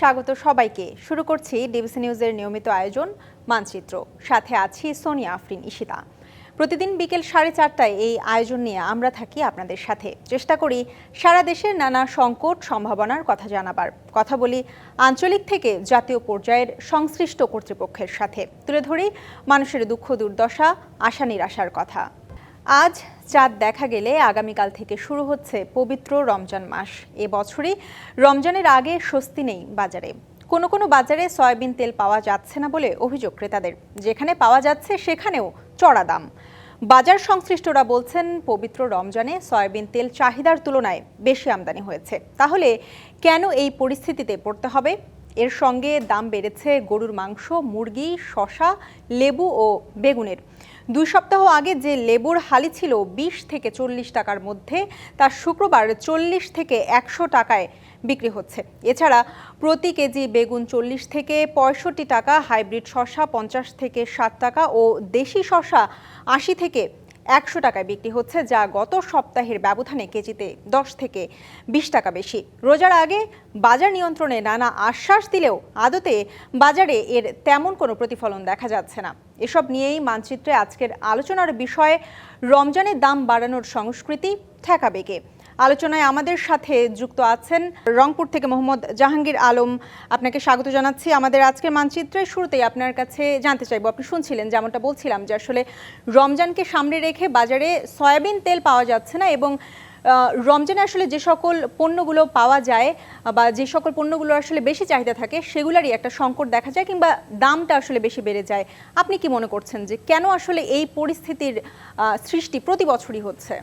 স্বাগত সবাইকে। শুরু করছি ডিবিসি নিউজের নিয়মিত আয়োজন, মানচিত্র। সাথে আছি সোনিয়া আফরিন ইশিতা প্রতিদিন বিকেল সাড়ে চারটায় এই আয়োজন নিয়ে আমরা থাকি আপনাদের সাথে। চেষ্টা করি সারা দেশের নানা সংকট, সম্ভাবনার কথা জানাবার। কথা বলি আঞ্চলিক থেকে জাতীয় পর্যায়ের সংশ্লিষ্ট কর্তৃপক্ষের সাথে। তুলে ধরি মানুষের দুঃখ, দুর্দশা, আশা, নিরাশার কথা। আজ চাঁদ দেখা গেলে আগামীকাল থেকে শুরু হচ্ছে পবিত্র রমজান মাস। এ বছরই রমজানের আগে স্বস্তি নেই বাজারে। কোনো কোনো বাজারে সয়াবিন তেল পাওয়া যাচ্ছে না বলে অভিযোগ ক্রেতাদের। যেখানে পাওয়া যাচ্ছে সেখানেও চড়া দাম। বাজার সংশ্লিষ্টরা বলছেন, পবিত্র রমজানে সয়াবিন তেল চাহিদার তুলনায় বেশি আমদানি হয়েছে। তাহলে কেন এই পরিস্থিতিতে পড়তে হবে? এর সঙ্গে দাম বেড়েছে গরুর মাংস, মুরগি শশা লেবু ও বেগুনের। দুই সপ্তাহ আগে যে লেবুর হালি ছিল বিশ থেকে চল্লিশ টাকার মধ্যে, তা শুক্রবার চল্লিশ থেকে একশো টাকায় বিক্রি হচ্ছে। এছাড়া প্রতি কেজি বেগুন চল্লিশ থেকে পঁয়ষট্টি টাকা, হাইব্রিড শশা পঞ্চাশ থেকে ষাট টাকা ও দেশি শশা আশি থেকে একশো টাকায় বিক্রি হচ্ছে, যা গত সপ্তাহের ব্যবধানে কেজিতে দশ থেকে বিশ টাকা বেশি। রোজার আগে বাজার নিয়ন্ত্রণে নানা আশ্বাস দিলেও আদতে বাজারে এর তেমন কোনো প্রতিফলন দেখা যাচ্ছে না। এসব নিয়েই মানচিত্রে আজকের আলোচনার বিষয়ে রমজানের দাম বাড়ানোর সংস্কৃতি ঠেকাবে কে? আলোচনায় আমাদের সাথে যুক্ত আছেন রংপুর থেকে মোহাম্মদ জাহাঙ্গীর আলম। আপনাকে স্বাগত জানাচ্ছি। আমাদের আজকের মানচিত্রের শুরুতেই আপনার কাছে জানতে চাইব। আপনি শুনছিলেন যেমনটা বলছিলাম যে আসলে রমজানকে সামনে রেখে বাজারে সয়াবিন তেল পাওয়া যাচ্ছে না এবং রমজানে আসলে যে সকল পণ্যগুলো পাওয়া যায় বা যে সকল পণ্যগুলো আসলে বেশি চাহিদা থাকে সেগুলোরই একটা সংকট দেখা যায় কিংবা দামটা আসলে বেশি বেড়ে যায়। আপনি কি মনে করছেন যে কেন আসলে এই পরিস্থিতির সৃষ্টি প্রতি বছরই হচ্ছে?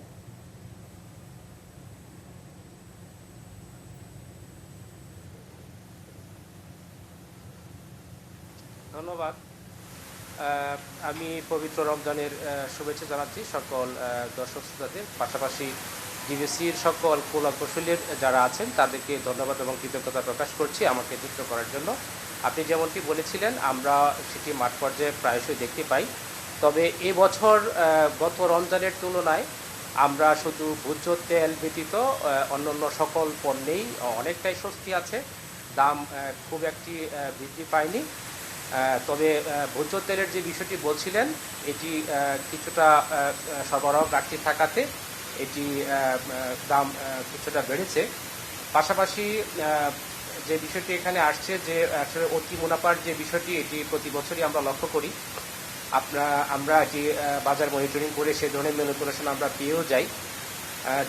ধন্যবাদ। আমি পবিত্র রমজানের শুভেচ্ছা জানাচ্ছি সকল দর্শক শ্রোতাদের। পাশাপাশি ডিবিসির সকল কৌশলীর যারা আছেন, তাদেরকে ধন্যবাদ এবং কৃতজ্ঞতা প্রকাশ করছি আমাকে যুক্ত করার জন্য। আপনি যেমনটি বলেছিলেন, আমরা সেটি মাঠ পর্যায়ে প্রায়শই দেখতে পাই। তবে এবছর গত রমজানের তুলনায় আমরা শুধু ভোজ্য তেল ব্যতীত অন্যান্য সকল পণ্যেই অনেকটাই স্বস্তি আছে। দাম খুব একটি বৃদ্ধি পায়নি। তবে ভোজ্য তেলের যে বিষয়টি বলছিলেন, এটি কিছুটা সরবরাহ ঘাটতি থাকাতে এটি দাম কিছুটা বেড়েছে। পাশাপাশি যে বিষয়টি এখানে আসছে যে, আসলে অতি মুনাফার যে বিষয়টি, এটি প্রতি বছরই আমরা লক্ষ্য করি। আপনারা আমরা এটি বাজার মনিটরিং করে সে ধরনের ম্যানিপুলেশন আমরা পেয়েও যাই।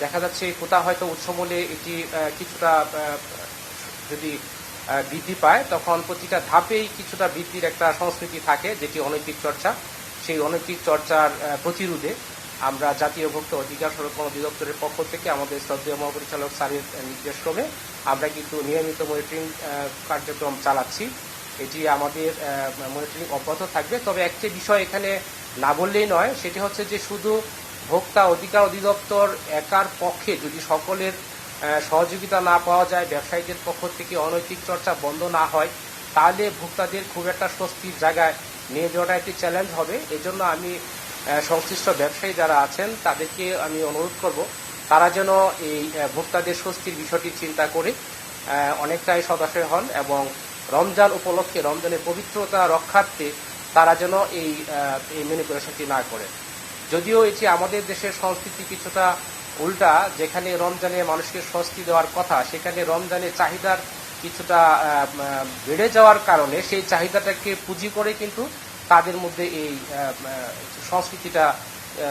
দেখা যাচ্ছে কোথাও হয়তো উৎসমূলে এটি কিছুটা যদি বৃদ্ধি পায়, তখন প্রতিটা ধাপেই কিছুটা বৃদ্ধির একটা সংস্কৃতি থাকে, যেটি অনৈতিক চর্চা। সেই অনৈতিক চর্চার প্রতিরোধে আমরা জাতীয় ভোক্তা অধিকার সংরক্ষণ অধিদপ্তরের পক্ষ থেকে আমাদের শ্রদ্ধেয় মহাপরিচালক স্যারের নির্দেশক্রমে আমরা কিন্তু নিয়মিত মনিটরিং কার্যক্রম চালাচ্ছি। এটি আমাদের মনিটরিং অব্যাহত থাকবে। তবে একটি বিষয় এখানে না বললেই নয়, সেটি হচ্ছে যে শুধু ভোক্তা অধিকার অধিদপ্তর একার পক্ষে যদি সকলের সহযোগিতা না পাওয়া যায়, ব্যবসায়ীদের পক্ষ থেকে অনৈতিক চর্চা বন্ধ না হয়, তাহলে ভোক্তাদের খুব একটা স্বস্তির জায়গায় নিয়ে যাওয়াটা একটি চ্যালেঞ্জ হবে। এজন্য আমি সংশ্লিষ্ট ব্যবসায়ী যারা আছেন, তাদেরকে আমি অনুরোধ করব, তারা যেন এই ভোক্তাদের স্বস্তির বিষয়টি চিন্তা করে অনেকটাই সদস্য হন এবং রমজান উপলক্ষে, রমজানের পবিত্রতা রক্ষার্থে তারা যেন এই ম্যানিপুলেশনটি না করে। যদিও এটি আমাদের দেশের সংস্কৃতি কিছুটা উল্টা যেখানে রমজানে মানুষকে স্বস্তি দেওয়ার কথা সেখানে রমজানের চাহিদার কিছুটা বেড়ে যাওয়ার কারণে সেই চাহিদাটাকে পুঁজি করে কিন্তু তাদের মধ্যে এই সংস্কৃতিটা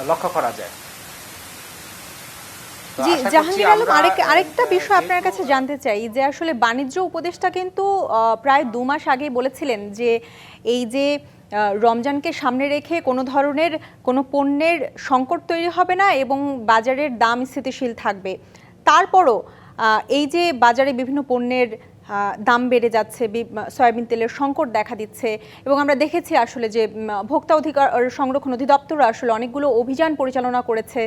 লক্ষ্য করা যায়। জি জাহাঙ্গীর আলম আরেক আরেকটা বিষয় আপনার কাছে জানতে চাই যে আসলে বাণিজ্য উপদেষ্টা কিন্তু প্রায় দু মাস আগেই বলেছিলেন যে এই যে রমজানকে সামনে রেখে কোনো ধরনের কোনো পণ্যের সংকট তৈরি হবে না এবং বাজারের দাম স্থিতিশীল থাকবে। তারপরও এই যে বাজারে বিভিন্ন পণ্যের দাম বেড়ে যাচ্ছে সয়াবিন তেলের সংকট দেখা দিচ্ছে এবং আমরা দেখেছি আসলে যে ভোক্তা অধিকার সংরক্ষণ অধিদপ্তর আসলে অনেকগুলো অভিযান পরিচালনা করেছে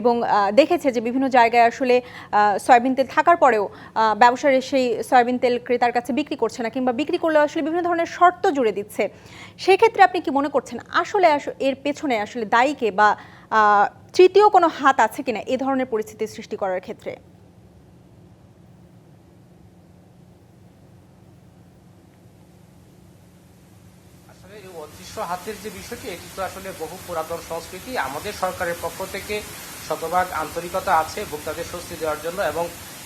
এবং দেখেছে যে বিভিন্ন জায়গায় আসলে সয়াবিন তেল থাকার পরেও ব্যবসায়ী সেই সয়াবিন তেল ক্রেতার কাছে বিক্রি করছে না কিংবা বিক্রি করলে আসলে বিভিন্ন ধরনের শর্ত জুড়ে দিচ্ছে। সেক্ষেত্রে আপনি কি মনে করছেন আসলে আস- এর পেছনে আসলে দায়ীকে বা তৃতীয় কোনো হাত আছে কিনা এ ধরনের পরিস্থিতি সৃষ্টি করার ক্ষেত্রে? অদৃশ্য হাতের যে বিষয়টি, এটি তো আসলে বহু পুরাতন সংস্কৃতি। আমাদের সরকারের পক্ষ থেকে শতভাগ আন্তরিকতা আছে ভোক্তাদের স্বস্তি দেওয়ার জন্য এবং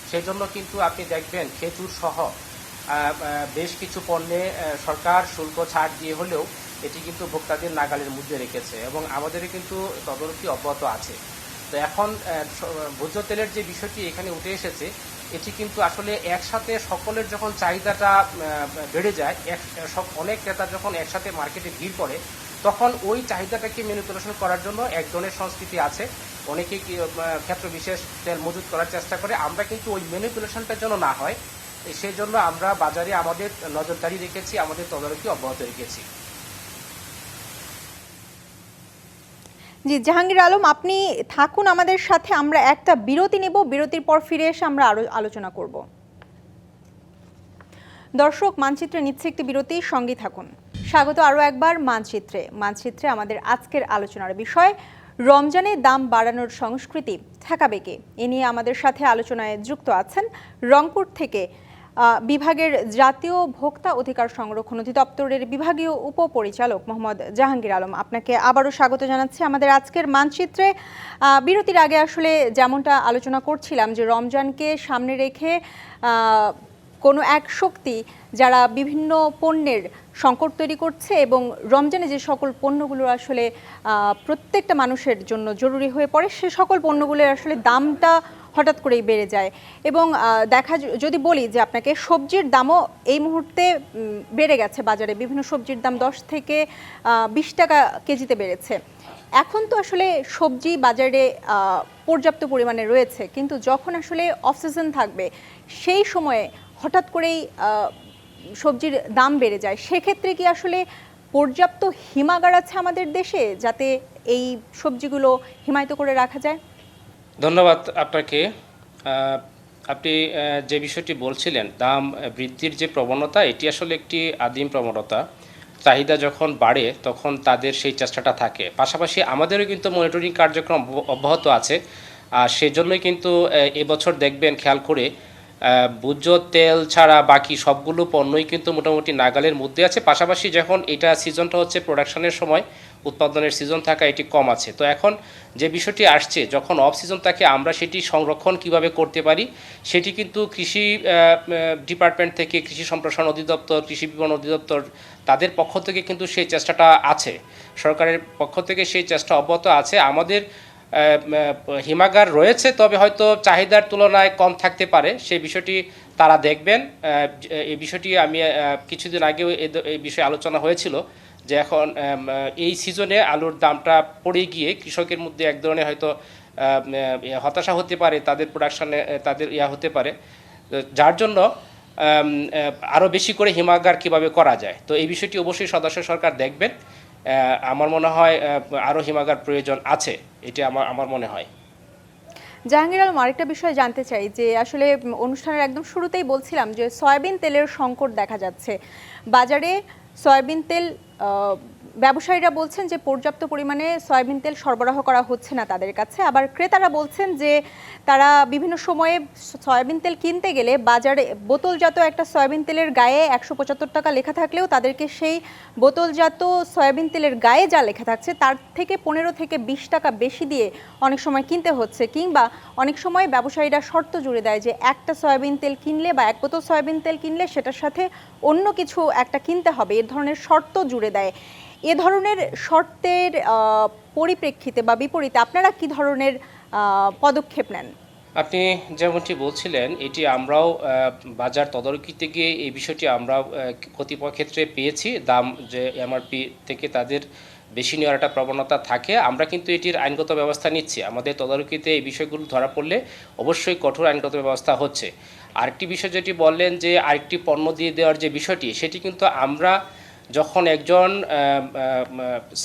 সেই জন্য কিন্তু আপনি দেখবেন খেজুর সহ বেশ কিছু পণ্যে সরকার শুল্ক ছাড় দিয়ে হলেও এটি কিন্তু ভোক্তাদের নাগালের মধ্যে রেখেছে এবং আমাদের কিন্তু তদারকি অব্যাহত আছে। তো এখন ভোজ্য তেলের যে বিষয়টি এখানে উঠে এসেছে এটি কিন্তু আসলে একসাথে সকলের যখন চাহিদাটা বেড়ে যায়, এক সব অনেক ক্রেতা যখন একসাথে মার্কেটে ভিড় করে, তখন ওই চাহিদাটাকে ম্যানিপুলেশন করার জন্য এক ধরনের সংস্কৃতি আছে। অনেকে ক্ষেত্র বিশেষ তেল মজুত করার চেষ্টা করে। আমরা কিন্তু ওই ম্যানিপুলেশনটা যেন না হয় সেই জন্য আমরা বাজারে আমাদের নজরদারি রেখেছি, আমাদের তদারকি অব্যাহত রেখেছি। জি, জাহাঙ্গীর আলম, আপনি থাকুন আমাদের সাথে, আমরা একটা বিরতি নেব, বিরতির পর ফিরে এসে আমরা আরও আলোচনা করব। দর্শক, মানচিত্রে নিচ্ছে একটি বিরতি, সঙ্গে থাকুন। স্বাগত আরও একবার মানচিত্রে। মানচিত্রে আমাদের আজকের আলোচনার বিষয়, রমজানে দাম বাড়ানোর সংস্কৃতি ঠেকাবে কে? এ নিয়ে আমাদের সাথে আলোচনায় যুক্ত আছেন রংপুর থেকে বিভাগের জাতীয় ভোক্তা অধিকার সংরক্ষণ অধিদপ্তরের বিভাগীয় উপপরিচালক মোহাম্মদ জাহাঙ্গীর আলম আপনাকে আবারও স্বাগত জানাচ্ছি। আমাদের আজকের মানচিত্রে বিরতির আগে আসলে যেমনটা আলোচনা করছিলাম যে রমজানকে সামনে রেখে কোনো এক শক্তি যারা বিভিন্ন পণ্যের সংকট তৈরি করছে এবং রমজানে যে সকল পণ্যগুলো আসলে প্রত্যেকটা মানুষের জন্য জরুরি হয়ে পড়ে, সে সকল পণ্যগুলোর আসলে দামটা হঠাৎ করেই বেড়ে যায়। এবং দেখা যদি বলি যে আপনাকে সবজির দামও এই মুহূর্তে বেড়ে গেছে বাজারে। বিভিন্ন সবজির দাম দশ থেকে বিশ টাকা কেজিতে বেড়েছে। এখন তো আসলে সবজি বাজারে পর্যাপ্ত পরিমাণে রয়েছে। কিন্তু যখন আসলে অফ সিজন থাকবে, সেই সময়ে হঠাৎ করেই সবজির দাম বেড়ে যায়। সেক্ষেত্রে কি আসলে পর্যাপ্ত হিমাগার আছে আমাদের দেশে, যাতে এই সবজিগুলো হিমায়িত করে রাখা যায়? ধন্যবাদ আপনাকে। আপনি যে বিষয়টি বলছিলেন দাম বৃদ্ধির যে প্রবণতা এটি আসলে একটি আদিম প্রবণতা। চাহিদা যখন বাড়ে তখন তাদের সেই চেষ্টাটা থাকে। পাশাপাশি আমাদেরও কিন্তু মনিটরিং কার্যক্রম অব্য- অব্যাহত আছে। আর সেজন্যই কিন্তু এবছর দেখবেন খেয়াল করে আহ, তেল ছাড়া বাকি সবগুলো পণ্যই কিন্তু মোটামুটি নাগালের মধ্যে আছে। পাশাপাশি যখন এটা সিজনটা হচ্ছে প্রোডাকশনের সময় উৎপাদনের সিজন থাকা এটি কম আছে। তো এখন যে বিষয়টি আসছে, যখন অফ সিজন থাকে, আমরা সেটি সংরক্ষণ কীভাবে করতে পারি, সেটি কিন্তু কৃষি ডিপার্টমেন্ট থেকে কৃষি সম্প্রসারণ অধিদপ্তর, কৃষি বিপণন অধিদপ্তর তাদের পক্ষ থেকে কিন্তু সেই চেষ্টাটা আছে। সরকারের পক্ষ থেকে সেই চেষ্টা অব্যাহত আছে। আমাদের হিমাগার রয়েছে, তবে হয়তো চাহিদার তুলনায় কম থাকতে পারে। সেই বিষয়টি তারা দেখবেন। এই বিষয়টি আমি কিছুদিন আগেও এই বিষয়ে আলোচনা হয়েছিল। যে এখন এই সিজনে আলুর দামটা পড়ে গিয়ে কৃষকের মধ্যে এক ধরনের হয়তো হতাশা হতে পারে, তাদের প্রোডাকশনে তাদের ইয়া হতে পারে। যার জন্য আরও বেশি করে হিমাগার কীভাবে করা যায়? তো এই বিষয়টি অবশ্যই সদস্য সরকার দেখবেন। আমার মনে হয় আরও হিমাগার প্রয়োজন আছে, এটি আমার আমার মনে হয়। জাহাঙ্গীর আলম, আরেকটা বিষয় জানতে চাই, যে আসলে অনুষ্ঠানের একদম শুরুতেই বলছিলাম যে, সয়াবিন তেলের সংকট দেখা যাচ্ছে। বাজারে সয়াবিন তেল uh, ব্যবসায়ীরা বলছেন যে পর্যাপ্ত পরিমাণে সয়াবিন তেল সরবরাহ করা হচ্ছে না তাদের কাছে। আবার ক্রেতারা বলছেন যে তারা বিভিন্ন সময়ে সয়াবিন তেল কিনতে গেলে বাজারে বোতলজাত একটা সয়াবিন তেলের গায়ে একশো পঁচাত্তর টাকা লেখা থাকলেও তাদেরকে সেই বোতলজাত সয়াবিন তেলের গায়ে যা লেখা থাকছে তার থেকে পনেরো থেকে বিশ টাকা বেশি দিয়ে অনেক সময় কিনতে হচ্ছে। কিংবা অনেক সময় ব্যবসায়ীরা শর্ত জুড়ে দেয় যে একটা সয়াবিন তেল কিনলে বা এক বোতল সয়াবিন তেল কিনলে সেটার সাথে অন্য কিছু একটা কিনতে হবে। এ ধরনের শর্ত জুড়ে দেয়। এ ধরনের শর্তের পরিপ্রেক্ষিতে বা বিপরীতে আপনারা কি ধরনের পদক্ষেপ নেন? আপনি যেমনটি বলছিলেন এটি আমরাও বাজার তদারকিতে গিয়ে এই বিষয়টি আমরাও আহ, কতিপয় ক্ষেত্রে পেয়েছি। দাম যে এমআরপি থেকে তাদের বেশি নেওয়ার একটা প্রবণতা থাকে আমরা কিন্তু এটির আইনগত ব্যবস্থা নিচ্ছি। আমাদের তদারকিতে এই বিষয়গুলো ধরা পড়লে অবশ্যই কঠোর আইনগত ব্যবস্থা হচ্ছে। আরেকটি বিষয় যেটি বললেন যে আরেকটি পণ্য দিয়ে দেওয়ার যে বিষয়টি সেটি কিন্তু আমরা যখন একজন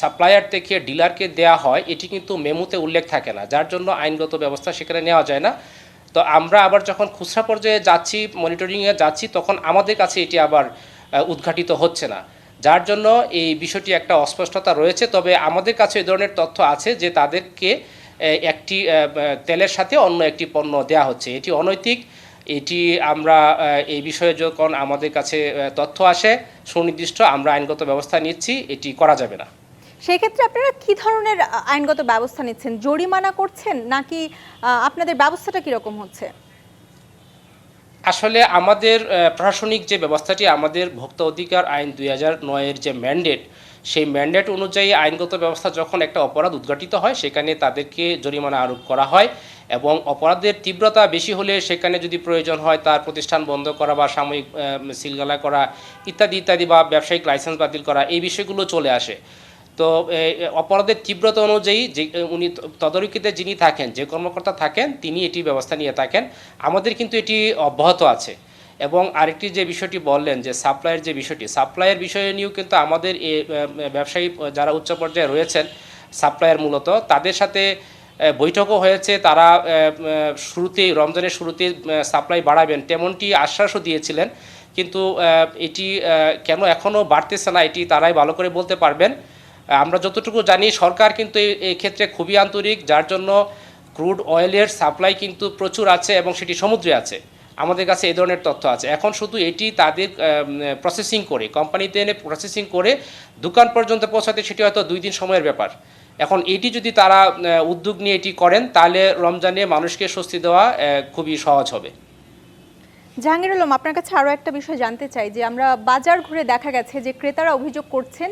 সাপ্লায়ার থেকে ডিলারকে দেয়া হয়, এটি কিন্তু মেমোতে উল্লেখ থাকে না। যার জন্য আইনগত ব্যবস্থা সেখানে নেওয়া যায় না। তো আমরা আবার যখন খুচরা পর্যায়ে যাচ্ছি মনিটরিংয়ে যাচ্ছি, তখন আমাদের কাছে এটি আবার উদ্ঘাটিত হচ্ছে না। যার জন্য এই বিষয়টি একটা অস্পষ্টতা রয়েছে। তবে আমাদের কাছে এই ধরনের তথ্য আছে যে তাদেরকে একটি তেলের সাথে অন্য একটি পণ্য দেয়া হচ্ছে। এটি অনৈতিক এটি আমরা এই বিষয়ে যখন আমাদের কাছে তথ্য আসে সুনির্দিষ্ট আমরা আইনগত ব্যবস্থা নিচ্ছি এটি করা যাবে না। সেই ক্ষেত্রে আপনারা কি ধরনের আইনগত ব্যবস্থা নিচ্ছেন? জরিমানা করছেন নাকি আপনাদের ব্যবস্থাটা কীরকম হচ্ছে? আসলে আমাদের প্রশাসনিক যে ব্যবস্থাটি আমাদের ভোক্তা অধিকার আইন দুই হাজার নয়ের যে ম্যান্ডেট সেই ম্যান্ডেট অনুযায়ী আইনগত ব্যবস্থা যখন একটা অপরাধ উদ্ঘাটিত হয়, সেখানে তাদেরকে জরিমানা আরোপ করা হয় এবং অপরাধের তীব্রতা বেশি হলে সেখানে যদি প্রয়োজন হয় তার প্রতিষ্ঠান বন্ধ করা বা সাময়িক সিলগালা করা ইত্যাদি ইত্যাদি বা ব্যবসায়িক লাইসেন্স বাতিল করা, এই বিষয়গুলো চলে আসে। তো অপরাধের তীব্রতা অনুযায়ী যে উনি তদারকিতে যিনি থাকেন, যে কর্মকর্তা থাকেন, তিনি এটি ব্যবস্থা নিয়ে থাকেন। আমাদের কিন্তু এটি অব্যাহত আছে। এবং আরেকটি যে বিষয়টি বললেন যে সাপ্লাইয়ের যে বিষয়টি, সাপ্লাইয়ের বিষয় নিয়েও কিন্তু আমাদের ব্যবসায়ী যারা উচ্চ পর্যায়ে রয়েছেন সাপ্লাইয়ার মূলত, তাদের সাথে বৈঠকও হয়েছে, তারা শুরুতেই, রমজানের শুরুতে সাপ্লাই বাড়াবেন তেমনটি আশ্বাসও দিয়েছিলেন। কিন্তু এটি কেন এখনও বাড়তেছে না, এটি তারাই ভালো করে বলতে পারবেন। আমরা যতটুকু জানি, সরকার কিন্তু এই ক্ষেত্রে খুবই আন্তরিক, যার জন্য ক্রুড অয়েলের সাপ্লাই কিন্তু প্রচুর আছে এবং সেটি সমুদ্রে আছে। আমাদের কাছে এই ধরনের তথ্য আছে। এখন শুধু এটি তাদের প্রসেসিং করে, কোম্পানিতে এনে প্রসেসিং করে দোকান পর্যন্ত পৌঁছাতে সেটি হয়তো দুই দিন সময়ের ব্যাপার। এখন এটি যদি তারা উদ্যোগ নিয়ে এটি করেন, তাহলে রমজানে মানুষকে স্বস্তি দেওয়া খুবই সহজ হবে। জাহাঙ্গীর আলম, আপনার কাছে আরও একটা বিষয় জানতে চাই, যে আমরা বাজার ঘুরে দেখা গেছে যে ক্রেতারা অভিযোগ করছেন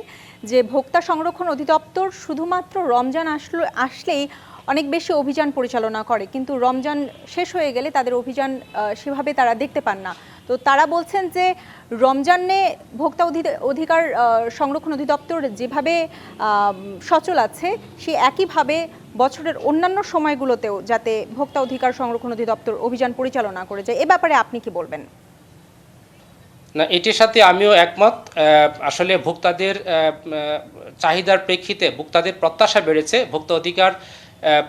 যে ভোক্তা সংরক্ষণ অধিদপ্তর শুধুমাত্র রমজান আসলো, আসলেই অনেক বেশি অভিযান পরিচালনা করে, কিন্তু রমজান শেষ হয়ে গেলে তাদের অভিযান সেভাবে তারা দেখতে পান না। তো তারা বলছেন যে রমজানে ভোক্তা অধিকার সংরক্ষণ অধিদপ্তর যেভাবে সচল আছে সে একইভাবে বছরের অন্যান্য সময়গুলোতেও যাতে ভোক্তা অধিকার সংরক্ষণ অধিদপ্তর অভিযান পরিচালনা করে যায়। এ ব্যাপারে আপনি কি বলবেন? না, এটির সাথে আমিও একমত। আসলে ভোক্তাদের চাহিদার প্রেক্ষিতে ভোক্তাদের প্রত্যাশা বেড়েছে। ভোক্তা অধিকার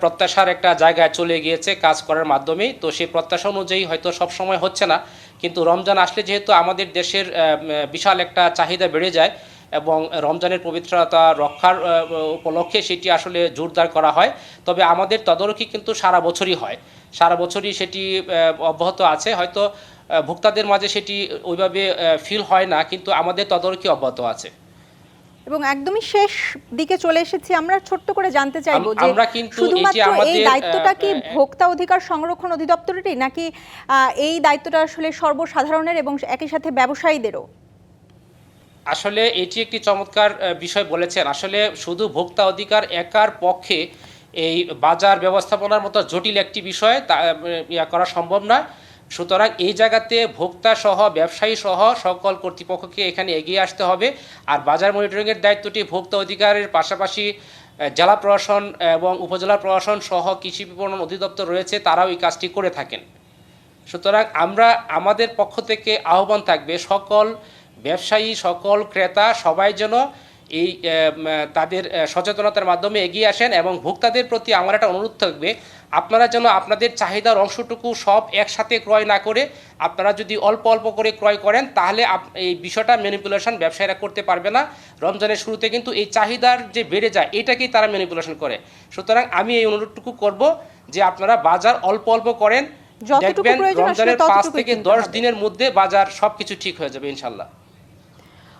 প্রত্যাশার একটা জায়গায় চলে গিয়েছে কাজ করার মাধ্যমেই। তো সেই প্রত্যাশা অনুযায়ী হয়তো সব সময় হচ্ছে না। কিন্তু রমজান আসলে যেহেতু আমাদের দেশের বিশাল একটা চাহিদা বেড়ে যায় এবং রমজানের পবিত্রতা রক্ষার উপলক্ষে সেটি আসলে জোরদার করা হয়। তবে আমাদের তদারকি কিন্তু সারা বছরই হয়। সারা বছরই সেটি অব্যাহত আছে। হয়তো ভোক্তাদের মাঝে সেটি ওইভাবে ফিল হয় না, কিন্তু আমাদের তদারকি অব্যাহত আছে। এবং একদমই শেষ দিকে চলে এসেছি। আমরা ছোট্ট করে জানতে চাইব যে আমরা শুধুমাত্র এই দায়িত্বটা কি ভোক্তা অধিকার সংরক্ষণ অধিদপ্তরেরই নাকি এই দায়িত্বটা আসলে সর্বসাধারণের এবং একই সাথে ব্যবসায়ীদেরও? আসলে এটি একটি চমৎকার বিষয় বলেছেন। আসলে শুধু ভোক্তা অধিকার একার পক্ষে এই বাজার ব্যবস্থাপনার মতো জটিল একটি বিষয় তা করা সম্ভব নয়। সুতরাং এই জায়গাতে ভোক্তা সহ ব্যবসায়ী সহ সকল কর্তৃপক্ষকে এখানে এগিয়ে আসতে হবে। আর বাজার মনিটরিংয়ের দায়িত্বটি ভোক্তা অধিকারের পাশাপাশি জেলা প্রশাসন এবং উপজেলা প্রশাসন সহ কৃষি বিপণন অধিদপ্তর রয়েছে, তারাও এই কাজটি করে থাকেন। সুতরাং আমরা আমাদের পক্ষ থেকে আহ্বান থাকবে, সকল ব্যবসায়ী, সকল ক্রেতা সবাই যেন এই তাদের সচেতনতার মাধ্যমে এগিয়ে আসেন এবং ভোক্তাদের প্রতি আমার একটা অনুরোধ থাকবে আপনারা যেন আপনাদের চাহিদার অংশটুকু সব একসাথে ক্রয় না করে আপনারা যদি অল্প অল্প করে ক্রয় করেন তাহলে এই বিষয়টা ম্যানিপুলেশন ব্যবসায়ীরা করতে পারবে না। রমজানের শুরুতে কিন্তু এই চাহিদার যে বেড়ে যায় এটাকেই তারা ম্যানিপুলেশন করে। সুতরাং আমি এই অনুরোধটুকু করব যে আপনারা বাজার অল্প অল্প করেন দেখবেন রমজানের পাঁচ থেকে দশ দিনের মধ্যে বাজার সবকিছু ঠিক হয়ে যাবে ইনশাল্লাহ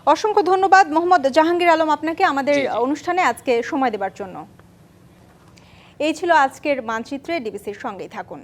অসংখ্য ধন্যবাদ। মোহাম্মদ জাহাঙ্গীর আলম আপনাকে আমাদের। অনুষ্ঠানে আজকে সময় দেবার জন্য। এই ছিল আজকের মানচিত্রে ডিবিসির সঙ্গেই থাকুন।